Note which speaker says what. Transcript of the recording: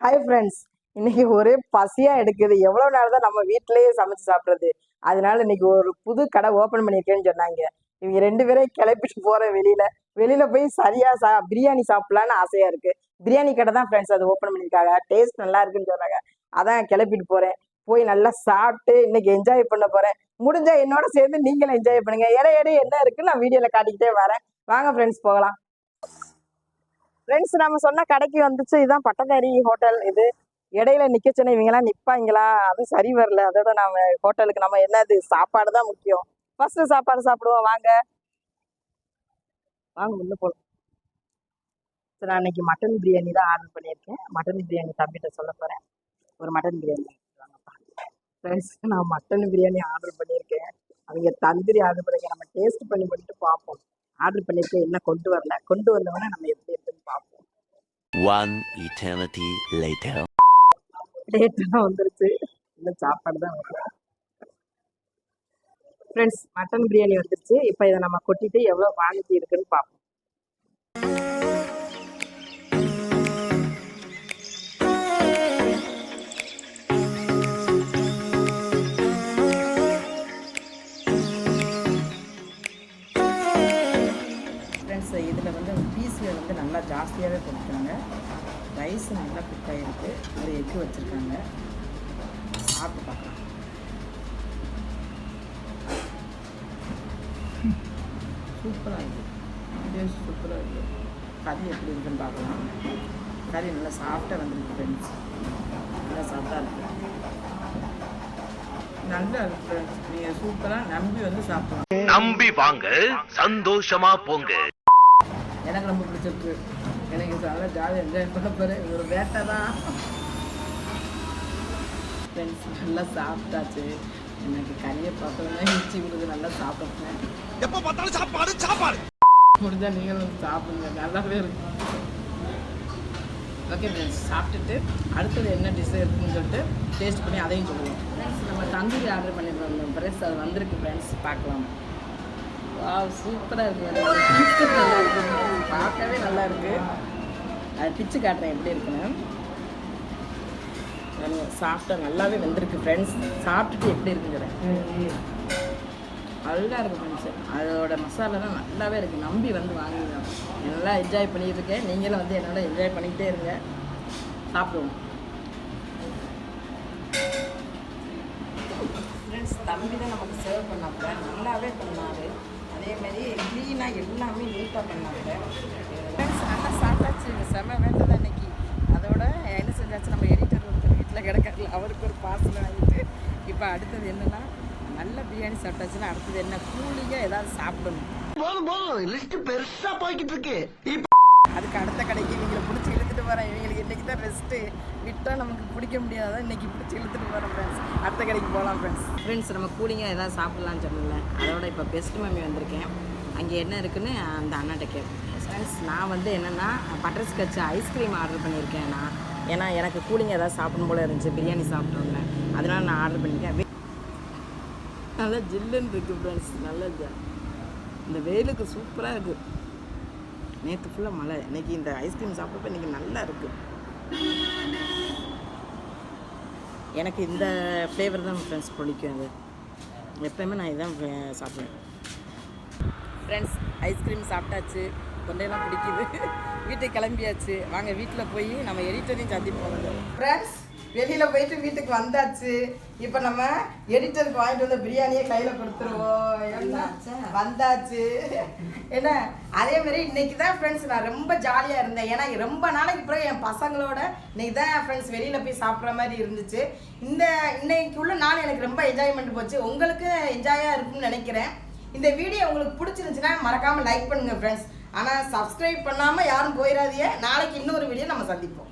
Speaker 1: Hi friends இன்னைக்கு ஒரே பசியா எடுக்குது. எவ்வளவு நேரம் தான் நம்ம வீட்டிலேயே சமைச்சு சாப்பிட்றது? அதனால இன்னைக்கு ஒரு புது கடை ஓபன் பண்ணியிருக்கேன்னு சொன்னாங்க. இவங்க ரெண்டு பேரையும் கிளப்பிட்டு போறேன் வெளியில வெளியில போய் சரியா சா பிரியாணி சாப்பிடலான்னு ஆசையா இருக்கு. பிரியாணி கடை தான் ஃப்ரெண்ட்ஸ் அது ஓப்பன் பண்ணியிருக்காங்க. டேஸ்ட் நல்லா இருக்குன்னு சொன்னாங்க. அதான் கிளப்பிட்டு போறேன். போய் நல்லா சாப்பிட்டு இன்னைக்கு என்ஜாய் பண்ண போறேன். முடிஞ்சா என்னோட சேர்ந்து நீங்களும் என்ஜாய் பண்ணுங்க. இடம் என்ன இருக்குன்னு நான் வீடியோல காட்டிக்கிட்டே வரேன். வாங்க ஃப்ரெண்ட்ஸ் போகலாம். ஃப்ரெண்ட்ஸ் நம்ம சொன்ன கடைக்கு வந்துச்சு. இதுதான் பட்டதாரி ஹோட்டல் இது இடையில நிக்க சொன்ன இவங்கெல்லாம் நிப்பாங்களா? அது சரி வரல. அதோட நம்ம ஹோட்டலுக்கு நம்ம என்னது? சாப்பாடு தான் முக்கியம். ஃபர்ஸ்ட் சாப்பாடு சாப்பிடுவோம். வாங்க. வாங்க முன்ன போலாம். சரி, நான் இன்னைக்கு மட்டன் பிரியாணி தான் ஆர்டர் பண்ணியிருக்கேன். மட்டன் பிரியாணி தம்பிகிட்ட சொல்ல போறேன். ஒரு மட்டன் பிரியாணி ஃப்ரெண்ட்ஸ் நான் மட்டன் பிரியாணி ஆர்டர் பண்ணியிருக்கேன். அவங்க தந்திரி ஆர்டர் பண்ணியிருக்கேன் நம்ம டேஸ்ட் பண்ணி பண்ணிட்டு பார்ப்போம். ஆர்டர் பண்ணியிருக்கேன் என்ன கொண்டு வரல? கொண்டு வந்தவொடனே நம்ம
Speaker 2: ஒன் eternity later.
Speaker 1: டேட்லாம் வந்துருச்சு. இல்லை சாப்பாடு தான் ஃப்ரெண்ட்ஸ் மட்டன் பிரியாணி வந்துருச்சு. இப்போ இதை நம்ம கொட்டிட்டு எவ்வளோ வாங்கி இருக்குன்னு பார்ப்போம். நல்லா ஜாஸ்தியாகவே கொடுக்குறாங்க. ரைஸ் நல்லா குக் ஆகிருக்கு ஒரு எக்கு வச்சுருக்காங்க. சாப்பிட்டு பார்க்கலாம். சூப்பராக இருக்குது டேஸ்ட் சூப்பராக இருக்குது கறி எப்படி இருக்குன்னு பார்க்கலாம். கறி நல்லா சாஃப்டாக வந்துருக்கு ஃப்ரெண்ட்ஸ் நல்லா சாஃப்டாக இருக்குது நல்லா இருக்கு ஃப்ரெண்ட்ஸ் நீங்கள் சூப்பராக நம்பி வந்து சாப்பிடலாம்.
Speaker 2: நம்பி வாங்க சந்தோஷமா போங்க.
Speaker 1: எனக்கு ரொம்ப பிடிச்சிருக்கு. எனக்கு நல்லா ஜாலியாக என்ஜாய் பண்ண போகிறேன் ஒரு வேட்டை தான். ஃப்ரெண்ட்ஸ் நல்லா சாப்பிட்டாச்சு. எனக்கு கறியை பார்த்தோன்னே மிச்சி விடுது நல்லா சாப்பிட்டேன்.
Speaker 3: எப்ப பார்த்தாலும் சாப்பாடு சாப்பாடு.
Speaker 1: முடிஞ்சா நீங்களும் சாப்பிடுங்க. நல்லாவே இருக்கு. ஓகே ஃப்ரெண்ட்ஸ் சாப்பிட்டுட்டு அடுத்தது என்ன டிஷ் இருக்குன்னு சொல்லிட்டு டேஸ்ட் பண்ணி அதையும் சொல்லுவோம். ஃப்ரெண்ட்ஸ் நம்ம தந்தூரி ஆர்டர் பண்ணியிருந்தோம். ஃப்ரெண்ட்ஸ் அது வந்திருக்கு ஃப்ரெண்ட்ஸ் பார்க்கலாம். வா சூப்பராக இருக்கு. நல்லா பார்க்கவே நல்லா இருக்கு. அது பிச்சு காட்டுறேன் எப்படி இருக்குன்னு. சாப்பிட்டா நல்லாவே வந்திருக்கு ஃப்ரெண்ட்ஸ் சாப்பிட்டுட்டு எப்படி இருக்குங்கிறேன் நல்லா இருக்கு ஃப்ரெண்ட்ஸ் அதோட மசாலாலாம் நல்லாவே இருக்குது நம்பி வந்து வாங்குங்க நல்லா என்ஜாய் பண்ணிட்டு இருக்கேன் நீங்களும் வந்து என்னோட என்ஜாய் பண்ணிக்கிட்டே இருங்க. சாப்பிடுவோம். ஃப்ரெண்ட்ஸ் தம்பி தான் நமக்கு சர்வ் பண்ணாப்புல. நல்லாவே பண்ணாரு. அதேமாரி க்ளீனாக எல்லாமே நீட்டாக ஃப்ரெண்ட்ஸ் நல்லா சாப்பிட்டாச்சு. செம வேண்டது அன்னைக்கு. அதோட என்ன செஞ்சாச்சு? நம்ம எடிட்டர் ஒருத்தர் வீட்டில் கிடக்கல அவருக்கு ஒரு பார்சல் வாங்கிட்டு இப்போ அடுத்தது என்னன்னா நல்ல பிரியாணி சாப்பிட்டாச்சுன்னா அடுத்தது என்ன? கூலிங்காக ஏதாவது சாப்பிடணும்.
Speaker 3: போதும் போதும். லிஸ்ட் பெருசா போய்கிட்டு இருக்கு. இப்ப
Speaker 1: அதுக்கு அடுத்த கடைக்கு இவங்களை போகிறேன் இவங்களுக்கு இன்றைக்கி தான் ரெஸ்ட்டு விட்டால் நமக்கு பிடிக்க முடியாத? இன்றைக்கி பிடிச்சி இழுத்துட்டு போகிறேன் ஃப்ரெண்ட்ஸ் அடுத்த கடைக்கு போகலாம் ஃப்ரெண்ட்ஸ் ஃப்ரெண்ட்ஸ் நம்ம கூலிங்காக எதாவது சாப்பிட்லான்னு சொன்னல அதோட இப்போ பெஸ்ட் மம்மி வந்திருக்கேன். அங்கே என்ன இருக்குன்னு அந்த அண்ணாட்ட கேட்பேன் ஃப்ரெண்ட்ஸ் நான் வந்து என்னென்னா பட்டர் ஸ்கட்ச் ஐஸ்கிரீம் ஆர்டர் பண்ணியிருக்கேன் நான். ஏன்னா எனக்கு கூலிங் ஏதாவது சாப்பிடும் போல இருந்துச்சு. பிரியாணி சாப்பிட்டோம்ல அதனால நான் ஆர்டர் பண்ணியிருக்கேன். நல்லா ஜில்லுன்னு இருக்குது ஃப்ரெண்ட்ஸ் நல்லா இந்த வெயிலுக்கு சூப்பராக இருக்குது நேற்று ஃபுல்லாக மழை. இன்னைக்கு இந்த ஐஸ்கிரீம் சாப்பிட்றப்ப இன்னைக்கு நல்லா இருக்குது எனக்கு இந்த ஃப்ளேவர் தான் ஃப்ரெண்ட்ஸ் பிடிக்கும் அது. எப்பயுமே நான் இதான் சாப்பிடுவேன். ஃப்ரெண்ட்ஸ் ஐஸ்கிரீம் சாப்பிட்டாச்சு. தொண்டையெல்லாம் பிடிக்குது. வீட்டுக்கு கிளம்பியாச்சு. வாங்க வீட்டில் போய் நம்ம எடிட்டரையும் சந்திப்போம். ஃப்ரெண்ட்ஸ் வெளியில் போயிட்டு வீட்டுக்கு வந்தாச்சு. இப்போ நம்ம எடிட்டருக்கு வாங்கிட்டு வந்த பிரியாணியை கையில் கொடுத்துருவோம். என்ன? வந்தாச்சு? என்ன? அதே மாதிரி இன்னைக்கு தான் ஃப்ரெண்ட்ஸ் நான் ரொம்ப ஜாலியாக இருந்தேன். ஏன்னா ரொம்ப நாளைக்கு பிறகு என் பசங்களோட இன்னைக்கு தான் ஃப்ரெண்ட்ஸ் வெளியில் போய் சாப்பிட்ற மாதிரி இருந்துச்சு. இந்த இன்னைக்கு உள்ள நாள் எனக்கு ரொம்ப என்ஜாய்மெண்ட் போச்சு. உங்களுக்கு என்ஜாயாக இருக்கும்னு நினைக்கிறேன். இந்த வீடியோ உங்களுக்கு பிடிச்சிருந்துச்சுன்னா மறக்காமல் லைக் பண்ணுங்கள் ஃப்ரெண்ட்ஸ் ஆனால் சப்ஸ்கிரைப் பண்ணாமல் யாரும் போயிடாதீங்க. நாளைக்கு இன்னொரு வீடியோ நம்ம சந்திப்போம்.